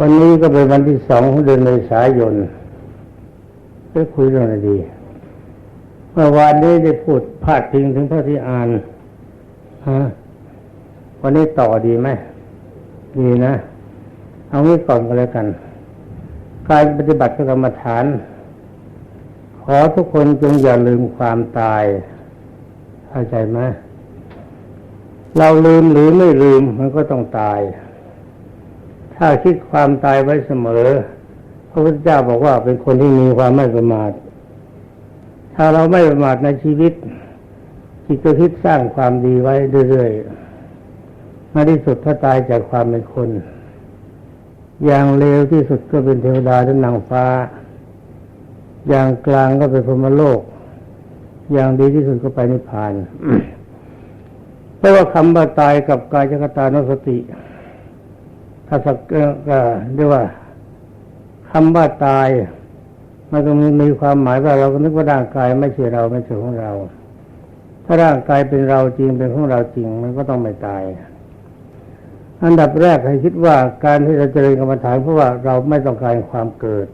วันนี้ก็เป็นวันที่สองของเดือนเมษายนไปคุยเรื่องอะไรดี เมื่อวานนี้ได้พูดพาดพิงถึงพระที่อ่านฮะวันนี้ต่อดีไหมดีนะ เอางี้ก่อนก็แล้วกัน การปฏิบัติกรรมฐาน ขอทุกคนจงอย่าลืมความตายเข้าใจไหมเราลืมหรือไม่ลืมมันก็ต้องตาย ถ้าคิดความตายไว้เสมอ พระพุทธเจ้าบอกว่าเป็นคนที่มีความไม่ประมาท ถ้าเราไม่ประมาทในชีวิต จิตก็คิดสร้างความดีไว้เรื่อยๆในที่สุดถ้าตายจากความเป็นคน อย่างเลวที่สุดก็เป็นเทวดาหรือนางฟ้า อย่างกลางก็เป็นพรหมโลก อย่างดีที่สุดก็ไปนิพพานเพราะว่าคำว่าตายกับกายจักตานุสติ ถ้าสักก็เรียกว่าคำว่าตาย มันก็มีมีความหมายว่าเราก็นึกว่าร่างกายไม่ใช่เราไม่ใช่ของเรา ถ้าร่างกายเป็นเราจริงเป็นของเราจริง มันก็ต้องไม่ตาย อันดับแรกให้คิดว่าการที่เราเจริญกรรมฐานเพราะว่าเราไม่ต้องการความเกิด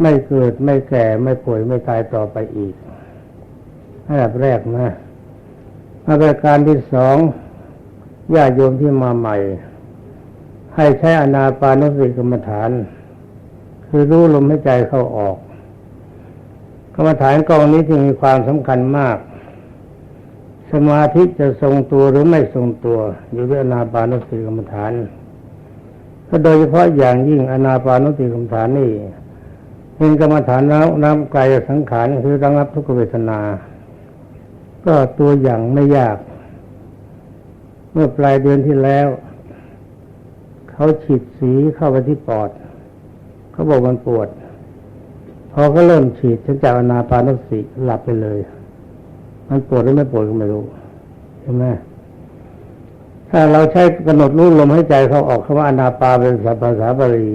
ไม่เกิดไม่แก่ไม่ป่วยไม่ตายต่อไปอีกอันดับแรกนะมาประการที่สองญาติโยมที่มาใหม่ ให้ใช้อนาปานุสติกรรมฐาน คือรู้ลมหายใจเข้าออก กรรมฐานกองนี้ที่มีความสำคัญมาก สมาธิจะทรงตัวหรือไม่ทรงตัว อยู่ด้วยอนาปานุสติกรรมฐานก็โดยเฉพาะอย่างยิ่งอนาปานุสติกรรมฐานนี่เป็นกรรมฐานแล้วน้ำกายสังขารคือระงับทุกเวทนา ก็ตัวอย่างไม่ยาก เมื่อปลายเดือนที่แล้ว เขาฉีดสีเข้าไปที่ปอด เขาบอกมันปวด พอเขาเริ่มฉีดฉันจากอนาปานสติหลับไปเลย มันปวดหรือไม่ปวดก็ไม่รู้ใช่ไหมถ้าเราใช้กำหนดรู้ลมหายใจเขาออกคำว่าอนาปาเป็นภาษาบาลี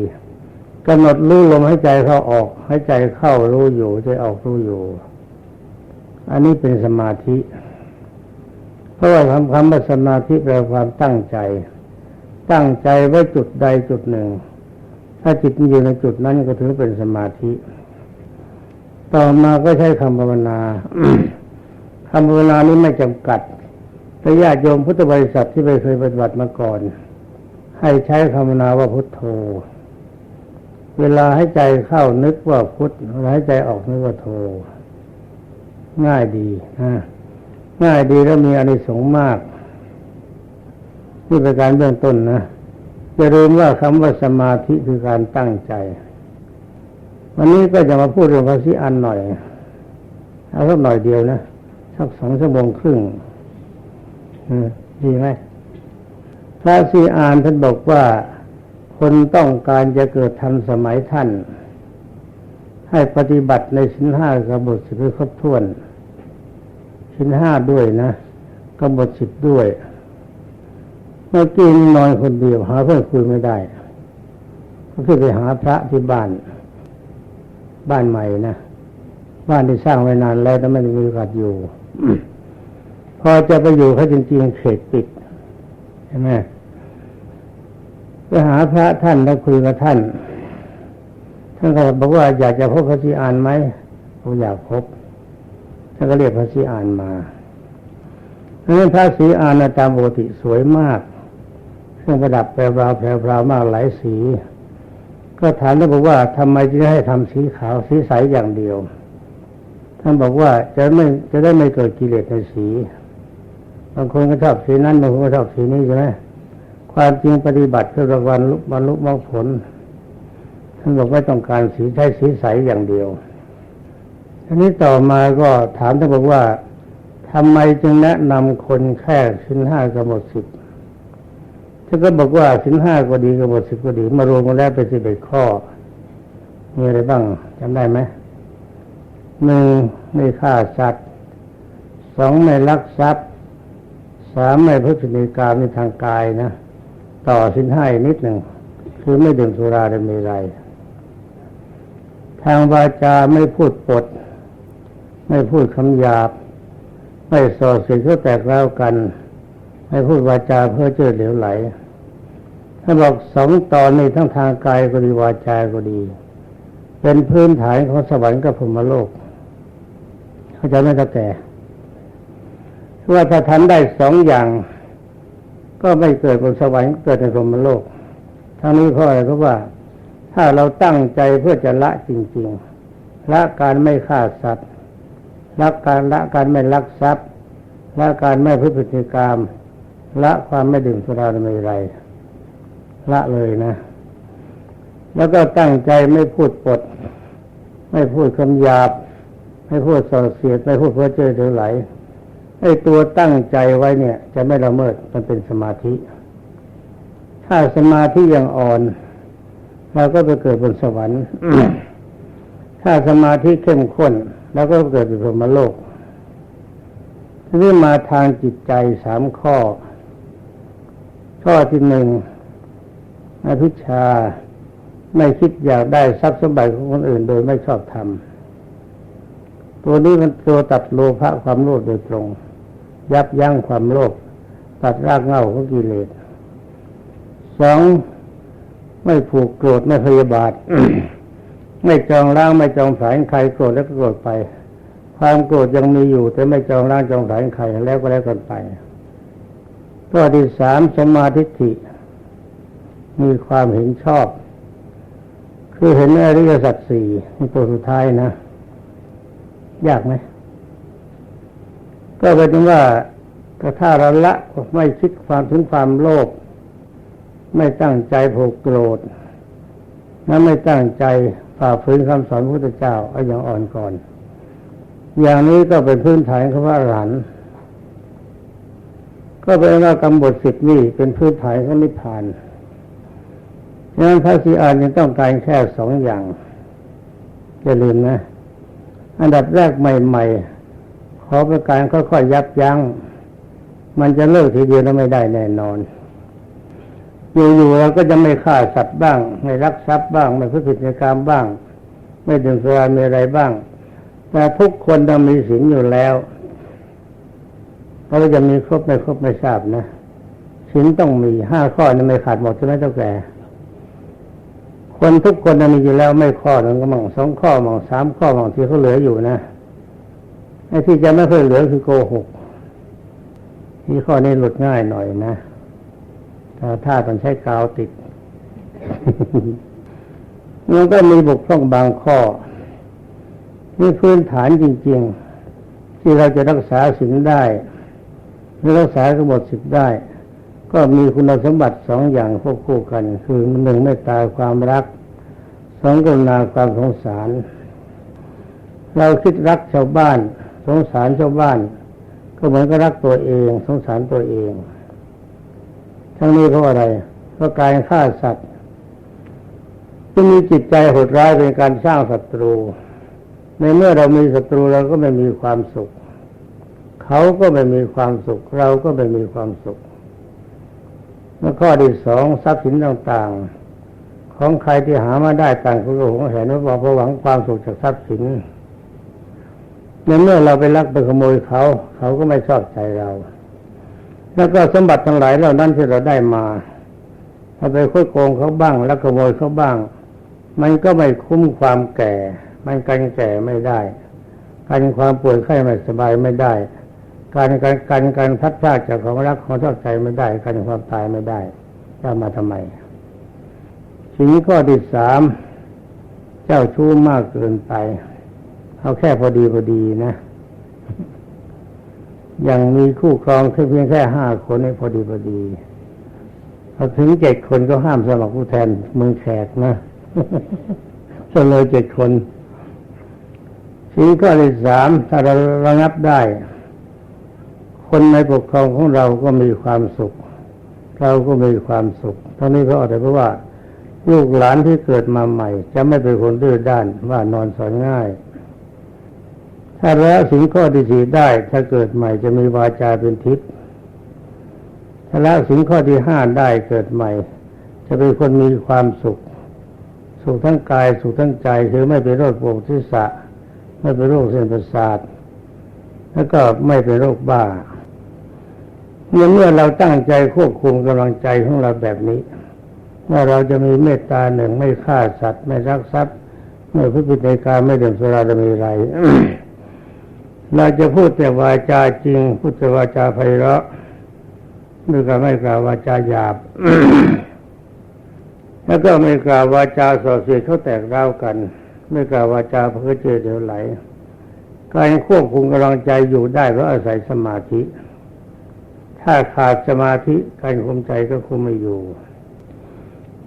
กำหนดรู้ลมหายใจเข้าออกใหายใจเข้ารู้อยู่ใจออกรู้อยู่ อันนี้เป็นสมาธิ เพราะว่าคำคำว่าสมาธิแปลความตั้งใจ ตั้งใจไว้จุดใดจุดหนึ่ง ถ้าจิตอยู่ในจุดนั้นก็ถือเป็นสมาธิ ต่อมาก็ใช้คำภาวนาคำภาวนานี้ไม่จำกัดแต่ญาติโยมพุทธบริษัทที่ไปเคยปฏิบัติมาก่อน ให้ใช้คำภาวนาว่าพุทโธ เวลาให้ใจเข้านึกว่าพุทเวลาให้ใจออกนึกว่าโธง่ายดีนะง่ายดีแล้วมีอานิสงส์มาก นี่เป็นการเบื้องต้นนะจะลืมว่าคำว่าสมาธิคือการตั้งใจ วันนี้ก็จะมาพูดเรื่องภาษีอันหน่อยเอาสักหน่อยเดียวนะสักสองชั่วโมงครึ่งดีไหมพระสีอานท่านบอกว่าคนต้องการจะเกิดทันสมัยท่าน ให้ปฏิบัติในสินห้ากบฏสิบครบถ้วนสินห้าด้วยนะกบฏสิบด้วย มื่อกี้นอนคนเดียวหาเพื่อนคุยไม่ได้ ก็คือไปหาพระที่บ้าน บ้านใหม่นะบ้านที่สร้างไว้นานแล้วแต่ไม่มีโอกาสอยู่ พอจะไปอยู่เขาจริงๆเขตปิดใช่ไหมไปหาพระท่านแล้วคุยกับท่าน ท่านก็บอกว่าอยากจะพบพระศรีอานไหมผมอยากพบ ท่านก็เรียกพระศรีอานมาเพราะฉะนั้นพระศรีอานตามปกติสวยมาก เครื่องประดับแปรวาแพรวมากหลายสี ก็ถามแล้วบอกว่าทำไมจึงให้ทำสีขาวสีใสอย่างเดียว ท่านบอกว่าจะไม่จะได้ไม่เกิดกิเลสในสีบางคนก็ชอบสีนั้นบางคนก็ชอบสีนี้ใช่ไหมความจริงปฏิบัติเพื่อรางวัลบรรลุมรรคผล ท่านบอกว่าต้องการสีใช้สีใสอย่างเดียวทีนี้ต่อมาก็ถามท่านบอกว่าทำไมจึงแนะนำคนแค่สินห้ากำหนดสิบ ท่านก็บอกว่าสินห้าก็ดีกำหนดสิบก็ดี มารวมกันแล้วเป็นสิบเอ็ดข้อ มีอะไรบ้างจำได้ไหมหนึ่งไม่ฆ่าสัตว์สองไม่ลักทรัพย์สามไม่พุทธิกรรมในทางกายนะต่อสินห้านิดหนึ่งคือไม่ดื่มสุราและมีไรทางวาจาไม่พูดปด ไม่พูดคำหยาบ ไม่ส่อเสียดเขาแตกแล้วกัน ไม่พูดวาจาเพื่อเจือเหลวไหลทท่าบอกสองตอนนี้ทั้งทางกายก็ดีวาจาก็ดี เป็นพื้นฐานของสวรรค์กับพรมโลก เข้าใจไหมตาแก่ว่าถ้าทำได้สองอย่าง ก็ไม่เกิดบนสวรรค์เกิดในพรมโลก ทั้งนี้เพราะอะไรเพราะว่า ถ้าเราตั้งใจเพื่อจะละจริง ๆ ละการไม่ฆ่าสัตว์ละการละการไม่ลักทรัพย์ละการไม่พฤติกรรม ละความไม่ดื่มสุราไม่ไร ละเลยนะ แล้วก็ตั้งใจไม่พูดปด ไม่พูดคำหยาบ ไม่พูดส่อเสียด ไม่พูดเพ้อเจ้อเดือไหลไอ้ตัวตั้งใจไว้เนี่ย จะไม่ละเมิดมันเป็นสมาธิ ถ้าสมาธิยังอ่อนเราก็ไปเกิดบนสวรรค์ ถ้าสมาธิเข้มข้นแล้วก็เกิดเป็นพรหมโลกทีนี้มาทางจิตใจสามข้อ ข้อที่หนึ่งอภิชาไม่คิดอยากได้ทรัพย์สมบัติของคนอื่นโดยไม่ชอบทำตัวนี้มันตัวตัดโลภะความโลภโดยตรง ยับยั้งความโลภตัดรากเหง้าของกิเลสสองไม่ผูกโกรธไม่พยาบาท ไม่จองล้างไม่จองสายใครโกรธแล้วก็โกรธไป ความโกรธยังมีอยู่ แต่ไม่จองล้างจองสายใครแล้วก็แล้วกันไป ข้อที่สามสมาธิฐิมีความเห็นชอบ คือเห็นอริยสัจสี่ในตัวสุดท้ายนะ ยากไหมก็เป็นว่าถ้าเราละไม่คิดความถึงความโลภไม่ตั้งใจผูกโกรธและไม่ตั้งใจฝ่าฝืนคำสอนพระพุทธเจ้าเอาอย่างอ่อนก่อน อย่างนี้ก็เป็นพื้นฐานคำว่าหลัน ก็เป็นว่ากรรมบทสิบนี่เป็นพื้นฐานของนิพพานดังนั้นพระสีอานยังต้องการแค่สองอย่างอย่าลืมนะ อันดับแรกใหม่ ๆ ขอประการค่อยๆยับยัง้งมันจะเลิกทีเดียวแล้วไม่ได้แน่นอนอยู่ๆเราก็จะไม่ฆ่าสัตว์บ้าง ไม่รักทรัพย์บ้าง ไม่พูดผิดในกรรมบ้าง ไม่ดื่มสุรามีอะไรบ้าง แต่ทุกคนต้องมีศีลอยู่แล้ว เราจะมีครบไม่ครบไม่ทราบนะศีลต้องมีห้าข้อนี่ไม่ขาดหมดใช่ไหมเจ้าแก่คนทุกคนมีอยู่แล้วไม่ข้อหนึ่งก็มั่งสองข้อมั่งสามข้อมั่งที่เขาเหลืออยู่นะไอ้ที่จะไม่เคยเหลือคือโกหกที่ข้อนี้หลุดง่ายหน่อยนะถ้าถ้าต้องใช้กาวติดมันก็มีบกพร่องบางข้อนี่พื้นฐานจริง ๆ ที่เราจะรักษาสิ่งได้ รือรักษากบฏสิทธิ์ได้ ก็มีคุณสมบัติสองอย่างควบคู่กัน คือหนึ่งเมตตาความรักสองกรุณาความสงสาร เราคิดรักชาวบ้าน สงสารชาวบ้าน ก็เหมือนกับรักตัวเอง สงสารตัวเอง ทั้งนี้เพราะอะไรเพราะการฆ่าสัตว์จะมีจิตใจโหดร้ายเป็นการสร้างศัตรู ในเมื่อเรามีศัตรูเราก็ไม่มีความสุข เขาก็ไม่มีความสุข เราก็ไม่มีความสุขแล้วข้อที่สองทรัพย์สินต่างๆ ของใครที่หามาได้ต่างคนก็หวงแหนว่าพราะหวังความสุขจากทรัพย์สินในเมื่อเราไปลักไปขโมยเขา เขาก็ไม่ชอบใจเรา แล้วก็สมบัติทั้งหลายเหล่านั้นที่เราได้มาถ้าไปค่อยโกงเขาบ้าง แล้วขโมยเขาบ้าง มันก็ไม่คุ้มความแก่ มันกันแก่ไม่ได้ กันความป่วยไข้ไม่สบายไม่ได้ การการการการพัดพลาดจากของรักของชอบใจไม่ได้การความตายไม่ได้จะมาทำไมทีนี้ข้อที่สามเจ้าชู้มากเกินไป เอาแค่พอดีพอดีนะยังมีคู่ครองแค่เพียงแค่ห้าคนนี่พอดีพอดีพอถึงเจ็ดคนก็ห้ามสมัครผู้แทนเมืองแขกนะเสนอเจ็ดคนทีข้อที่สามถ้าเราระงับได้ คนในปกครองของเราก็มีความสุข เราก็มีความสุขเท่านี้เพราะอะไรเพราะว่า ลูกหลานที่เกิดมาใหม่ จะไม่เป็นคนดื้อด้านว่านอนสอนง่าย ถ้าละสิ่งข้อที่สี่ได้ถ้าเกิดใหม่จะมีวาจาเป็นทิพย์ถ้าละสิ่งข้อที่ห้าได้เกิดใหม่ จะเป็นคนมีความสุข สุขทั้งกายสุขทั้งใจคือไม่เป็นโรคปวดทิศะไม่เป็นโรคเส้นประสาทแล้วก็ไม่เป็นโรคบ้า เมื่อเมื่อเราตั้งใจควบคุมกำลังใจของเราแบบนี้ ว่าเราจะมีเมตตาหนึ่งไม่ฆ่าสัตว์ ไม่รักทรัพย์ไม่พิพิธีการไม่ดื่มสุราจะมีอะไรเราจะพูดแต่วาจาจริง พูดแต่วาจาไพเราะด้วยการไม่กล่าววาจาหยาบ แล้วก็ไม่กล่าววาจาส่อเสียดเขาแตกร้าวกัน ไม่กล่าววาจาเพื่อเจอเดี๋ยวไหลการควบคุมกำลังใจอยู่ได้เพราะอาศัยสมาธิ ถ้าขาดสมาธิการคุมใจก็คุมไม่อยู่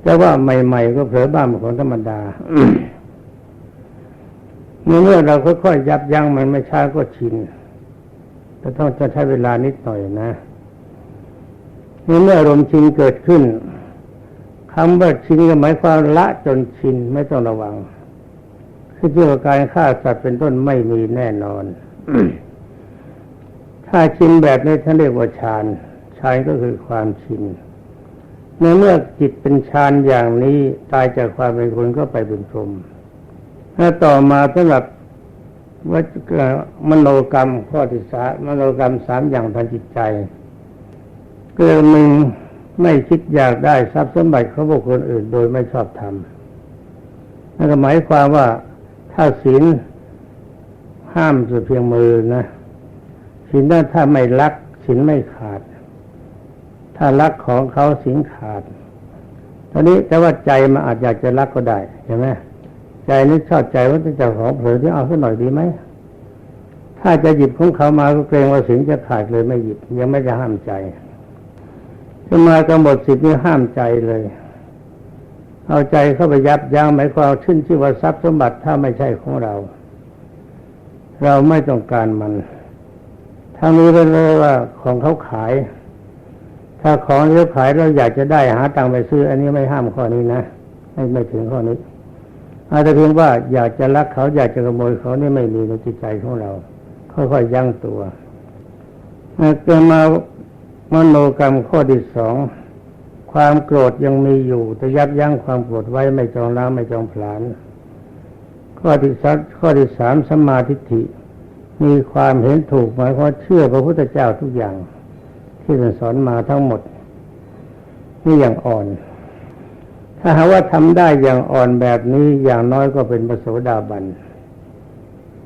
แต่ว่าใหม่ ๆ ก็เผลอบ้างเป็นของธรรมดาเมื่อเราค่อยๆยับยั้งมันไม่ช้าก็ชินแต่ต้องจะใช้เวลานิดหน่อยนะเมื่ออารมณ์ชินเกิดขึ้นคำว่าชินก็หมายความละจนชินไม่ต้องระวังคือเรื่องการฆ่าสัตว์เป็นต้นไม่มีแน่นอน ถ้าชินแบบนี้ท่านเรียกว่าฌานฌานก็คือความชินในเมื่อจิตเป็นฌานอย่างนี้ตายจากความเป็นคนก็ไปเป็นพรหมถ้าต่อมาสำหรับว่ามโนกรรมข้อที่สามมโนกรรมสามอย่างทางจิตใจก็มึงไม่คิดอยากได้ทรัพย์สมบัติของบุคคลอื่น โดยไม่ชอบทำนั่นก็หมายความว่าถ้าศีลห้ามสุดเพียงมือนะ ศีลนั้นถ้าไม่รักศีลไม่ขาด ถ้ารักของเขาศีลขาดตอนนี้แต่ว่าใจมันอาจอยากจะรักก็ได้ใช่ไหมใจนึกชอบใจว่าจะเจ้าของเผลอที่เอาสักหน่อยดีไหมถ้าจะหยิบของเขามาก็เกรงว่าศีลจะขาดเลยไม่หยิบ ยังไม่จะห้ามใจจะมากำหนดสิทธิ์นี่ห้ามใจเลย เอาใจเข้าไปยับยั้งหมายความขึ้นชื่อว่าทรัพย์สมบัติถ้าไม่ใช่ของเรา เราไม่ต้องการมัน ทางนี้เป็นเลยว่าของเขาขาย ถ้าของที่เขาขายเราอยากจะได้หาตังค์ไปซื้อ อันนี้ไม่ห้ามข้อนี้นะไม่ไม่ถึงข้อนี้ อาจจะเพียงว่าอยากจะรักเขาอยากจะขโมยเขานี่ไม่มีในจิตใจของเรา ค่อยๆยั้งตัวเกิดมามโนกรรมข้อที่สองความโกรธยังมีอยู่แต่ยับยั้งความโกรธไว้ไม่จองล้างไม่จองผลาญข้อที่สัข้อที่สามสมาธิิ มีความเห็นถูกหมายความเชื่อพระพุทธเจ้าทุกอย่าง ที่ท่านสอนมาทั้งหมด นี่อย่างอ่อน ถ้าหาว่าทำได้อย่างอ่อนแบบนี้อย่างน้อยก็เป็นพระโสดาบัน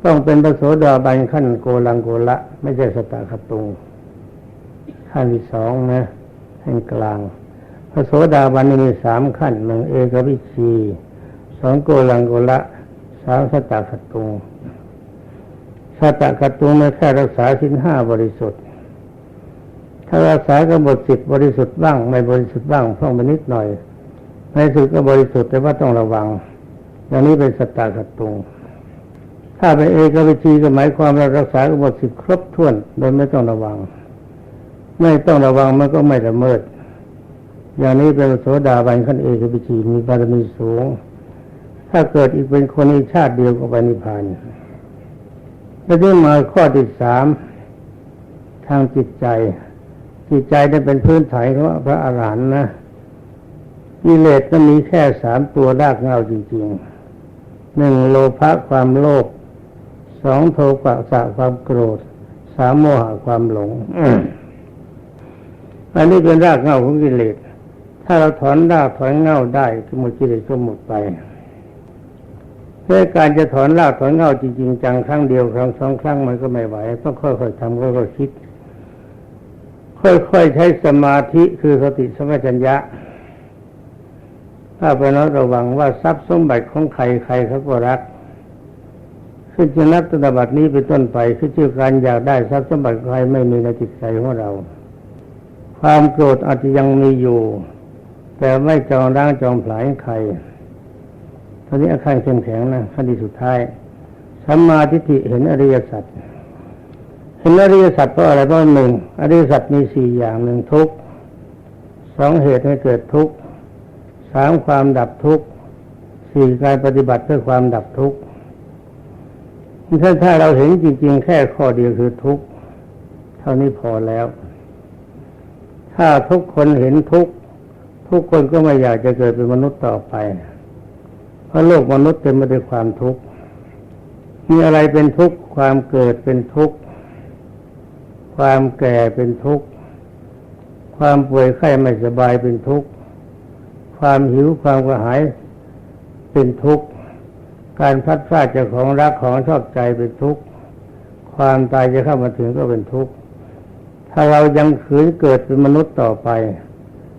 ต้องเป็นพระโสดาบันขั้นโกลังโกละ ไม่ใช่สตาคตุงขั้นที่สองนะขั้นกลาง พระโสดาบันมีสามขั้นหนึ่งเอกวิชีสองโกลังโกละสามสตาคตุง สตาคตุงไม่แค่รักษาสินห้าบริสุทธิ์ ถ้ารักษากำหนดสิบบริสุทธิ์บ้างไม่บริสุทธิ์บ้างพ่องไปนิดหน่อยในสุดก็บริสุทธิ์แต่ว่าต้องระวัง อย่างนี้เป็นสตาคตุง ถ้าเป็นเอกวิชีก็หมายความเรารักษากำหนดสิบครบถ้วนโดยไม่ต้องระวัง ไม่ต้องระวังมันก็ไม่ละเมิด อย่างนี้เป็นโสดาบันขั้นเอกปิจีมีบารมีสูง ถ้าเกิดอีกเป็นคนอีกชาติเดียวก็ไปนิพพาน แล้วที่มาข้อที่สามทางจิตใจ จิตใจได้เป็นพื้นฐานของพระอรหันต์นะกิเลสก็มีแค่สามตัวรากเงาจริงๆหนึ่งโลภะความโลภสองโทสะความโกรธสามโมหะความหลงอันนี้เป็นรากเงาของกิเลสถ้าเราถอนรากถอนเงาได้ก็หมดกิเลสก็หมดไป เพื่อการจะถอนรากถอนเงาจริงๆจังครั้งเดียวครั้งสองครั้งมันก็ไม่ไหวต้องค่อยๆทำค่อยๆคิด ค่อยๆใช้สมาธิคือสติสมัชัญญะถ้าไปน้อระวังว่าทรัพย์สมบัติของใครใครเขาก็รักขึ้นจะนับตบัตินี้เป็นต้นไปคือชื่อการอยากได้ทรัพย์สมบัติใครไม่มีในจิตใจของเรา ความโกรธอาจจะยังมีอยู่ แต่ไม่จองร่างจองผลายใคร อนนี้อาการเข้มแข็งนะขั้นที่สุดท้ายสัมมาทิฏฐิเห็นอริยสัจเห็นอริยสัจเพราะอะไรเพราะหนึ่งอริยสัจมีสี่อย่างหนึ่งทุกสองเหตุให้เกิดทุกสามความดับทุกสี่การปฏิบัติเพื่อความดับทุกข์ถ้าถ้าเราเห็นจริง ๆ แค่ข้อเดียวคือทุกเท่านี้พอแล้ว ถ้าทุกคนเห็นทุกทุกคนก็ไม่อยากจะเกิดเป็นมนุษย์ต่อไป ราะโลกมนุษย์เต็มไปด้วยความทุกข์ มีอะไรเป็นทุกข์ ความเกิดเป็นทุกข์ ความแก่เป็นทุกข์ ความป่วยไข้ไม่สบายเป็นทุกข์ ความหิวความกระหายเป็นทุกข์ การพัดพรากจากของรักของชอบใจเป็นทุกข์ ความตายจะเข้ามาถึงก็เป็นทุกข์ ถ้าเรายังขืนเกิดเป็นมนุษย์ต่อไป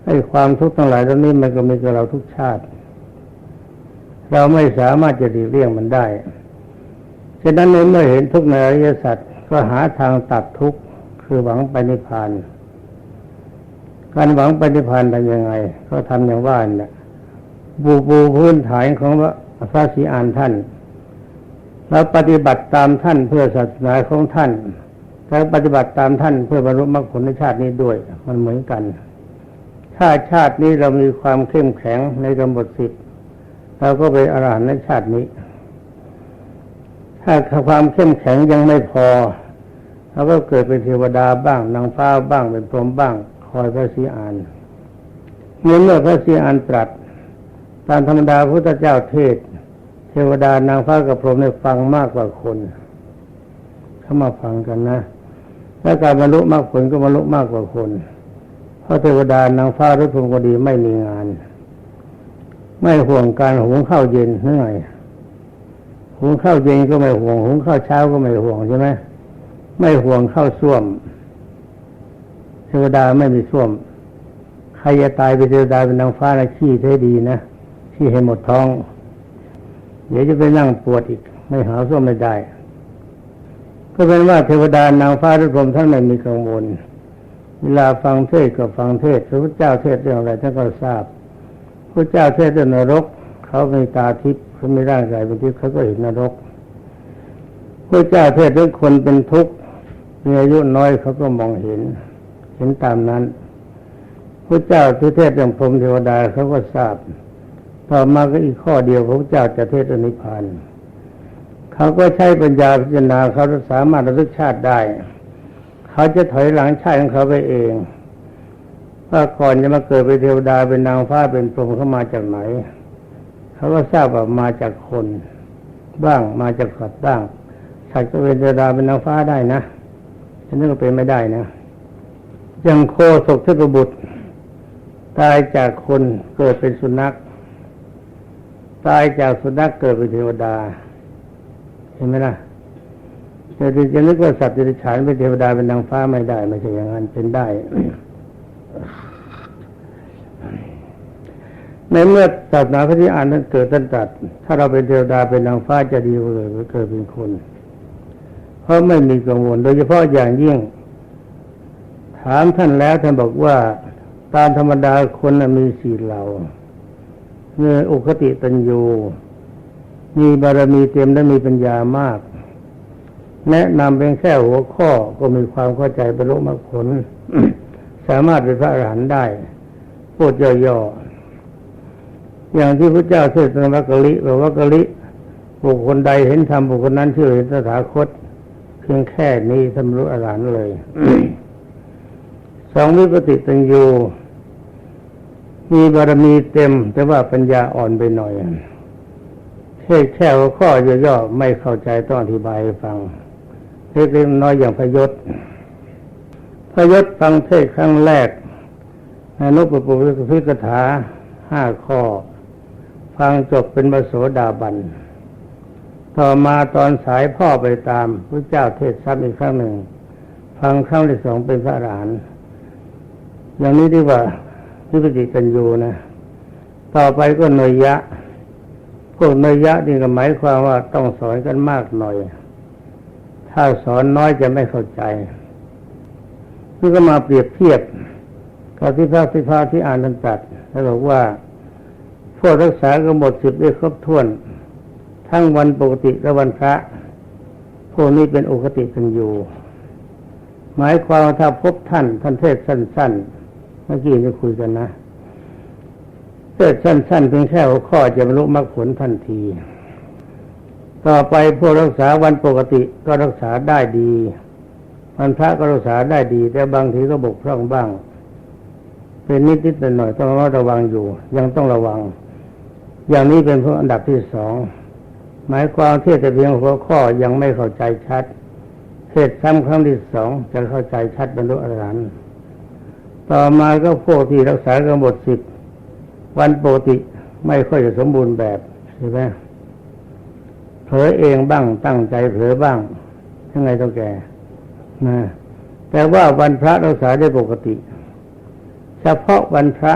ให้ความทุกข์ทั้งหลายเหล่านี้มันก็มีกับเราทุกชาติ เราไม่สามารถจะหลีกเลี่ยงมันได้ฉะนั้นในเมื่อเห็นทุกข์ในอริยสัจก็หาทางตัดทุกข์คือหวังไปนิพพานการหวังไปนิพพานทำยังไง ก็ทำอย่างว่านี่ยบูบูพื้นฐานของพระศรีอานท่าน แล้วปฏิบัติตามท่านเพื่อศาสนาของท่านแล้วปฏิบัติตามท่านเพื่อบรรลุมรรคผลในชาตินี้ด้วย มันเหมือนกัน ถ้าชาตินี้เรามีความเข้มแข็งในกำหนดสิทธิ์ เราก็ไปอรหันต์ในชาตินี้ ถ้าความเข้มแข็งยังไม่พอเราก็เกิดเป็นเทวดาบ้างนางฟ้าบ้างเป็นพรหมบ้าง คอยพระศรีอานเมื่อเมื่อพระศรีอานตรัสตามธรรมดาพระพุทธเจ้าเทศ เทวดานางฟ้ากับพรหมได้ฟังมากกว่าคนเข้ามาฟังกันนะและการบรรลุมรรคผลก็บรรลุมากกว่าคน เพราะเทวดานางฟ้าหรือพรหมก็ดีไม่มีงาน ไม่ห่วงการหุงข้าวเย็นเหน่อยหุงข้าวเย็นก็ไม่ห่วงหุงข้าวเช้าก็ไม่ห่วงใช่ไหมไม่ห่วงข้าวส้วมเทวดาไม่มีส้วมใครจะตายไปเทวดาเป็นนางฟ้านะขี้เท่ดีนะขี้ให้หมดท้อง เดี๋ยวจะไปนั่งปวดอีก ไม่หาส้วมไม่ได้ ก็เป็นว่าเทวดานางฟ้าทุกคนท่านไม่มีกังวลเวลาฟังเทศก็ฟังเทศพระพุทธเจ้าเทศเรื่องอะไรท่านก็ทราบ พระเจ้าเทศเรื่องนรก เขาไมีตาทิพย์เขาไม่ร่างกายเป็นทิพย์เขาก็เห็นนรกพระเจ้าเทศเรื่องคนเป็นทุกข์มีอายุน้อยเขาก็มองเห็น เห็นตามนั้นพระเจ้าเทศเรื่องพรหมเทวดาเขาก็ทราบ ต่อมาก็อีกข้อเดียวพระเจ้าจะเทศนิพพานเขาก็ใช้ปัญญาพิจารณาเขาสามารถระลึกชาติได้ เขาจะถอยหลังชาติของเขาไปเอง ว่าก่อนจะมาเกิดเป็นเทวดาเป็นนางฟ้าเป็นพรหมเขามาจากไหนเขาก็ทราบว่ามาจากคนบ้างมาจากสัตว์บ้างสัตว์ก็เป็นเทวดาเป็นนางฟ้าได้นะฉันนึกว่าเป็นไม่ได้นะอย่างโคศกเทพบุตร ตายจากคนเกิดเป็นสุนัข ตายจากสุนัขเกิดเป็นเทวดา เห็นไหมล่ะแต่จะนึกว่าสัตว์ดิฉานเป็นเทวดาเป็นนางฟ้าไม่ได้ไม่ใช่อย่างนั้นเป็นได้ ในเมื่อศาสนาพระที่อ่านนั้นเกิดตั้นตัด ถ้าเราเป็นเทวดาเป็นนางฟ้าจะดีเลยเกิดเป็นคน เพราะไม่มีกังวล โดยเฉพาะอย่างยิ่ง ถามท่านแล้วท่านบอกว่าตามธรรมดาคนมีสี่เหล่าเมื่ออุคติตัญญูมีบารมีเต็มและมีปัญญามาก แนะนำเป็นแค่หัวข้อก็มีความเข้าใจบรรลุมรรคผล สามารถเป็นพระอรหันต์ได้พูดย่อๆ อย่างที่พระเจ้าเทศนาวักกะลิบอกวักกะลิบุคคลใดเห็นธรรมบุคคลนั้นชื่อเห็นสถาคต เพียงแค่นี้ทำรู้อรหันต์เลยสองวิปติตัญญูมีบารมีเต็ม แต่ว่าปัญญาอ่อนไปหน่อยเทศแค่ข้อย่อๆไม่เข้าใจต้องอธิบายให้ฟังเล็กๆน้อยอย่างพยศพยศฟังเทศครั้งแรกอนุปปุพิกถาห้าข้อ ฟังจบเป็นบโสดาบัน ต่อมาตอนสายพ่อไปตามพระเจ้าเทศซ้ำอีกครั้งหนึ่ง ฟังครั้งที่สองเป็นพระอรหันต์อย่างนี้ดีกว่าที่ปฏิกันอยู่นะ ต่อไปก็เนยยะ พวกเนยยะนี่ก็หมายความว่าต้องสอนกันมากหน่อย ถ้าสอนน้อยจะไม่เข้าใจนี่ก็มาเปรียบเทียบกับที่พระสิพาที่อ่านตันตัดแล้วบอกว่า กรักษากำหนดสิบได้ครบถ้วน ทั้งวันปกติและวันพระพวกนี้เป็นอุคติกันอยู่ หมายความว่าถ้าพบท่านท่านเทศสั้น ๆ เมื่อกี้จะคุยกันนะเทศสั้นๆเพียงแค่หัวข้อจะบรรลุมรรคผลทันที ต่อไปพวกรักษาวันปกติก็รักษาได้ดีวันพระก็รักษาได้ดี แต่บางทีก็บกพร่องบ้าง เป็นนิดๆหน่อยๆต้องระวังอยู่ ยังต้องระวัง อย่างนี้เป็นพวกอันดับที่สองหมายความเทศแต่เพียงหัวข้อยังไม่เข้าใจชัดเทศซ้ำครั้งที่สองจะเข้าใจชัดบรรลุอรหันต์ต่อมาก็พวกที่รักษากำหนดสิบวันปกติไม่ค่อยจะสมบูรณ์แบบใช่ไหมเผลอเองบ้างตั้งใจเผลอบ้างยังไงต้องแก่นะแต่ว่าวันพระรักษาได้ปกติ เฉพาะวันพระ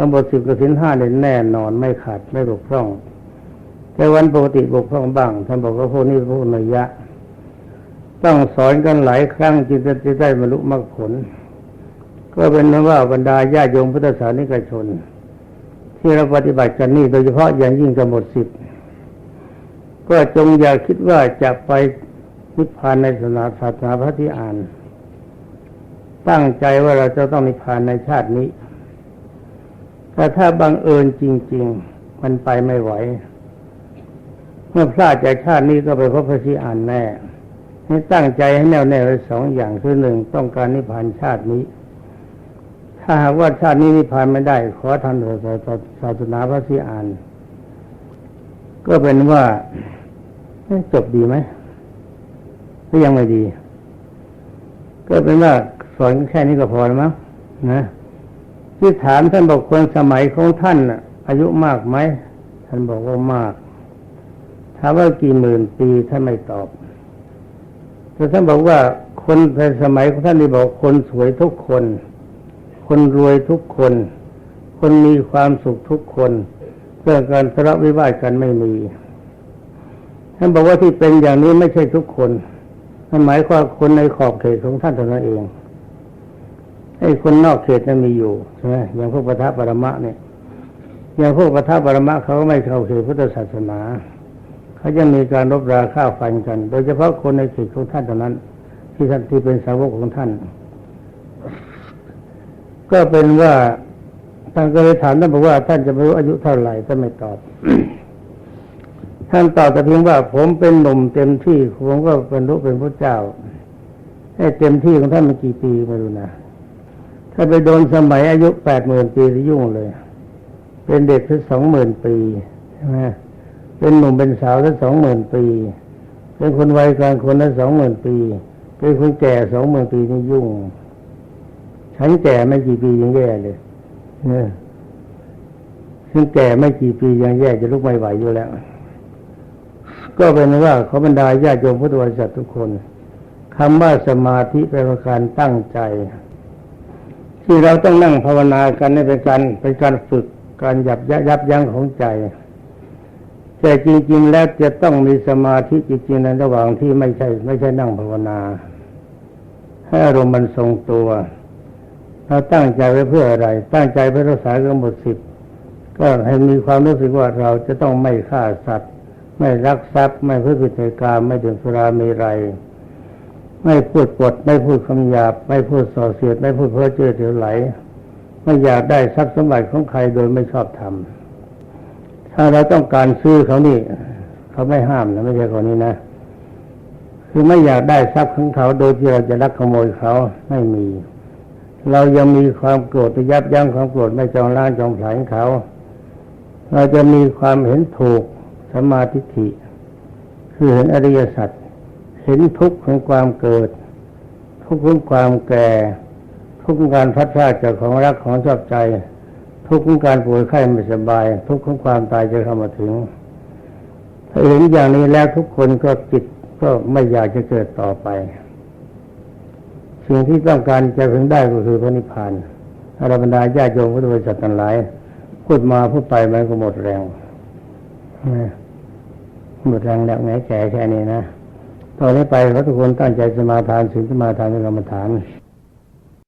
กำหนดสิบกับสินห้าเนี่ยแน่นอนไม่ขาดไม่บกพร่อง แต่วันปกติบกพร่องบ้างท่านบอกว่าพวกนี้พวกนยยะต้องสอนกันหลายครั้งจึงจะได้บรรลุมรรคผล ก็เป็นนั้นว่าบรรดาญาโยมพุทธศาสนิกชน ที่เราปฏิบัติกันนี่โดยเฉพาะอย่างยิ่งกำหนดสิบก็จงอย่าคิดว่าจะไปนิพพานในศาสนาศาสนาพระที่อ่าน ตั้งใจว่าเราจะต้องนิพพานในชาตินี้ แต่ถ้าบังเอิญจริง ๆ มันไปไม่ไหว เมื่อพลาดจากชาตินี้ก็ไปพบพระที่อ่านแน่ให้ตั้งใจให้แน่วแน่ไว้สองอย่างคือหนึ่งต้องการนิพพานชาตินี้ ถ้าหากว่าชาตินี้นิพพานไม่ได้ ขอทันศาสนาพระที่อ่าน ก็เป็นว่าจบดีไหมก็ยังไม่ดี ก็เป็นว่าสอนแค่นี้ก็พอแล้วมั้งนะ ที่ถามท่านบอกคนสมัยของท่านอายุมากไหมท่านบอกว่ามากถามว่ากี่หมื่นปีท่านไม่ตอบแต่ท่านบอกว่าคนในสมัยของท่านนี่บอกคนสวยทุกคน คนรวยทุกคน คนมีความสุขทุกคนเรื่องการทะเลาะวิวาทกันไม่มีท่านบอกว่าที่เป็นอย่างนี้ไม่ใช่ทุกคนนั่นหมายความคนในขอบเขตของท่านเท่านั้นเอง ไอ้คนนอกเขตนั้นมีอยู่ใช่ไหมอย่างพวกปทัปรมะเนี่ยอย่างพวกปทัปรมะเขาก็ไม่เข้าเขตพุทธศาสนาเขาจะมีการรบราฆ่าฟันกัน โดยเฉพาะคนในเขตของท่านเท่านั้น ที่ท่านที่เป็นสาวกของท่าน ก็เป็นว่าท่านก็เลยถามท่านบอกว่า ท่านจะไม่รู้อายุเท่าไหร่ท่านไม่ตอบ ท่านตอบแต่เพียงว่า ผมเป็นหนุ่มเต็มที่ผมก็เป็นรู้เป็นพระเจ้าให้เต็มที่ของท่านมันกี่ปีไม่รู้นะ ถ้าไปโดนสมัยอายุแปดหมื่นปีจะยุ่งเลย เป็นเด็กถึงสองหมื่นปีใช่ไหมเป็นหนุ่มเป็นสาวถึงสองหมื่นปี เป็นคนวัยกลางคนนั้สองหมื่นปี เป็นคนแก่สองหมื่นปีนี่ยุ่งฉันแก่ไม่กี่ปียังแย่เลยเนี่ยซึ่งแก่ไม่กี่ปียังแย่จะลุกไม่ไหวอยู่แล้ว ก็เป็นว่าขอบรรดาญาโยมพุทธบริษัททุกคนคำว่าสมาธิเป็นการตั้งใจ ที่เราต้องนั่งภาวนากันนี่เป็นการเป็นการฝึกการยับยับยั้งของใจ แต่จริง ๆ แล้วจะต้องมีสมาธิจริงๆในระหว่างที่ไม่ใช่ ไม่ใช่นั่งภาวนา ให้อารมณ์มันทรงตัวเราตั้งใจไว้เพื่ออะไร ตั้งใจเพื่อรักษากำหนดสิบก็ให้มีความรู้สึกว่าเราจะต้องไม่ฆ่าสัตว์ ไม่รักทรัพย์ ไม่เพูดผิดในกามไม่ดื่มสุราเมรัย ไม่พูดปด ไม่พูดคำหยาบ ไม่พูดส่อเสียด ไม่พูดเพ้อเจ้อเถือไหล ไม่อยากได้ทรัพย์สมบัติของใครโดยไม่ชอบทำถ้าเราต้องการซื้อเขานี่ เขาไม่ห้ามนะไม่ใช่คนนี้นะคือไม่อยากได้ทรัพย์ของเขาโดยที่เราจะลักขโมยเขาไม่มี เรายังมีความโกรธยับยั้งความโกรธไม่จองล้างจองผลายเขา เราจะมีความเห็นถูกสมาธิิคือเห็นอริยสัจ ห็นทุกข์ของความเกิด ทุกข์ของความแก่ ทุกข์ของการพัดพลาดจากของรักของชอบใจ ทุกข์ของการป่วยไข้ไม่สบาย ทุกข์ของความตายจะเข้ามาถึงถ้าเห็นอย่างนี้แล้วทุกคนก็จิตก็ไม่อยากจะเกิดต่อไป สิ่งที่ต้องการจะพึงได้ก็คือพระนิพพานอรบรรดาญาโยมพุทธบริษัททั้งหลายพูดมาพูดไปมันก็หมดแรงหมดแรงแล้วไงแก่แค่นี้นะ ตอนนี้ไปเราทุกคนตั้งใจสมาทานสิ่งสมาทานในกรรมฐาน